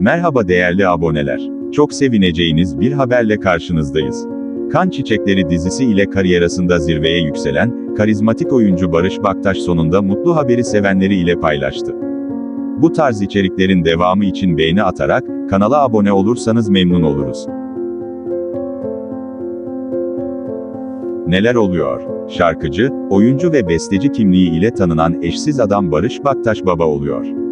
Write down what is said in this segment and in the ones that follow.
Merhaba değerli aboneler. Çok sevineceğiniz bir haberle karşınızdayız. Kan Çiçekleri dizisi ile kariyerasında zirveye yükselen, karizmatik oyuncu Barış Baktaş sonunda mutlu haberi sevenleri ile paylaştı. Bu tarz içeriklerin devamı için beğeni atarak, kanala abone olursanız memnun oluruz. Neler oluyor? Şarkıcı, oyuncu ve besteci kimliği ile tanınan eşsiz adam Barış Baktaş baba oluyor.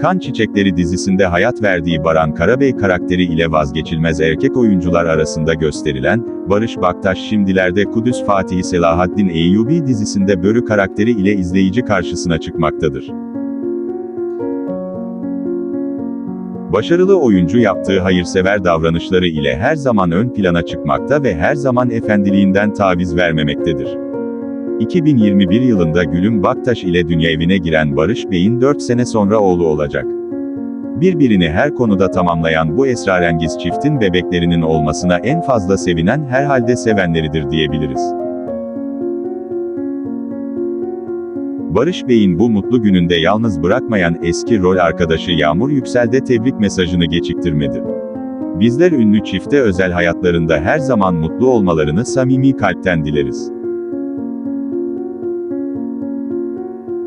Kan Çiçekleri dizisinde hayat verdiği Baran Karabey karakteri ile vazgeçilmez erkek oyuncular arasında gösterilen, Barış Baktaş şimdilerde Kudüs Fatihi Selahaddin Eyyubi dizisinde Börü karakteri ile izleyici karşısına çıkmaktadır. Başarılı oyuncu yaptığı hayırsever davranışları ile her zaman ön plana çıkmakta ve her zaman efendiliğinden taviz vermemektedir. 2021 yılında Gülüm Baktaş ile dünya evine giren Barış Bey'in 4 sene sonra oğlu olacak. Birbirini her konuda tamamlayan bu esrarengiz çiftin bebeklerinin olmasına en fazla sevinen herhalde sevenleridir diyebiliriz. Barış Bey'in bu mutlu gününde yalnız bırakmayan eski rol arkadaşı Yağmur Yüksel de tebrik mesajını geçiktirmedi. Bizler ünlü çifte özel hayatlarında her zaman mutlu olmalarını samimi kalpten dileriz.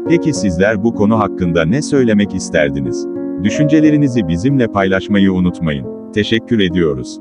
Peki sizler bu konu hakkında ne söylemek isterdiniz? Düşüncelerinizi bizimle paylaşmayı unutmayın. Teşekkür ediyoruz.